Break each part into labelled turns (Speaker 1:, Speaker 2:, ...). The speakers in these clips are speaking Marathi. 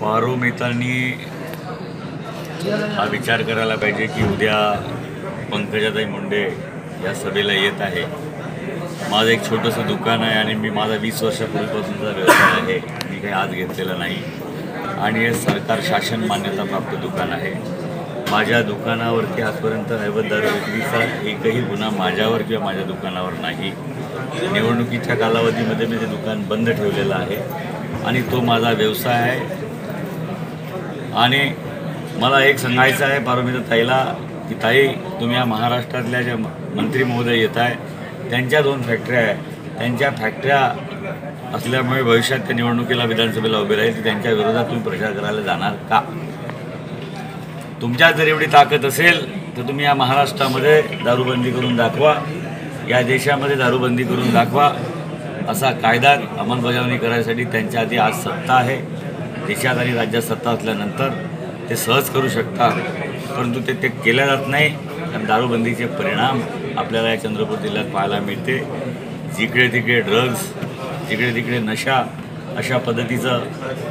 Speaker 1: पारोमितांनी हा विचार करायला पाहिजे की उद्या पंकजाताई मुंडे या सभेला येत आहे. माझं एक छोटंसं दुकान आहे आणि मी माझा वीस वर्षापूर्वीपासूनचा व्यवसाय आहे. मी काही आज घेतलेला नाही. आणि हे सरकार शासन मान्यताप्राप्त दुकान आहे. माझ्या दुकानावरती आजपर्यंत अवैध विक्रीचा एकही गुन्हा माझ्यावर किंवा माझ्या दुकानावर नाही. निवडणुकीच्या कालावधीमध्ये मी ते दुकान बंद ठेवलेलं आहे. आणि तो माझा व्यवसाय आहे. आणि मला एक सांगायचं आहे पारमिता ताईला की ताई तुम्ही या महाराष्ट्रातल्या ज्या मंत्री महोदय येत आहे त्यांच्या दोन फॅक्टऱ्या आहे. त्यांच्या फॅक्टऱ्या असल्यामुळे भविष्यात त्या निवडणुकीला विधानसभेला उभे राहील त्यांच्या विरोधात तुम्ही प्रचार करायला जाणार का? तुमच्या जर एवढी ताकद असेल तर तुम्ही या महाराष्ट्रामध्ये दारूबंदी करून दाखवा. या देशामध्ये दारूबंदी करून दाखवा. असा कायदा अंमलबजावणी करायसाठी त्यांच्या आधी आज सत्ता आहे. देशात आणि राज्यात सत्ता असल्यानंतर ते सहज करू शकतात. परंतु ते ते केल्या जात नाही. कारण दारूबंदीचे परिणाम आपल्याला या चंद्रपूर जिल्ह्यात पाहायला मिळते. जिकडे तिकडे ड्रग्ज जिकडे तिकडे नशा अशा पद्धतीचं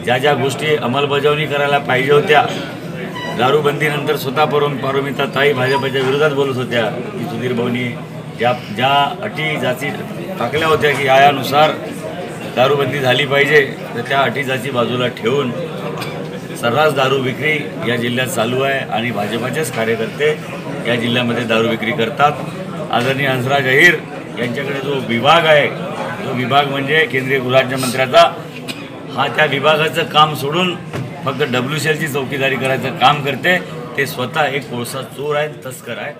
Speaker 1: ज्या ज्या गोष्टी अंमलबजावणी करायला पाहिजे होत्या दारूबंदीनंतर स्वतः परम पारोमिता ताई भाजपच्या विरोधात बोलत होत्या की सुधीर भाऊनी ज्या ज्या अटी जाती टाकल्या होत्या की यानुसार दारूबंदी झाली पाहिजे तर त्या अटी जाती बाजूला ठेवून सर्रास दारू विक्री या जिल्ह्यात चालू आहे आणि भाजपाचेच कार्यकर्ते या जिल्ह्यामध्ये दारू विक्री करतात. आदरणीय हंसराज अहिर यांच्याकडे जो विभाग आहे तो विभाग म्हणजे केंद्रीय गृहराज्यमंत्र्याचा हा त्या विभागाचं काम सोडून फक्त डब्ल्यू सी एलची चौकीदारी करायचं काम करते. ते स्वतः एक कोळसा चोर आहे तस्कर आहे.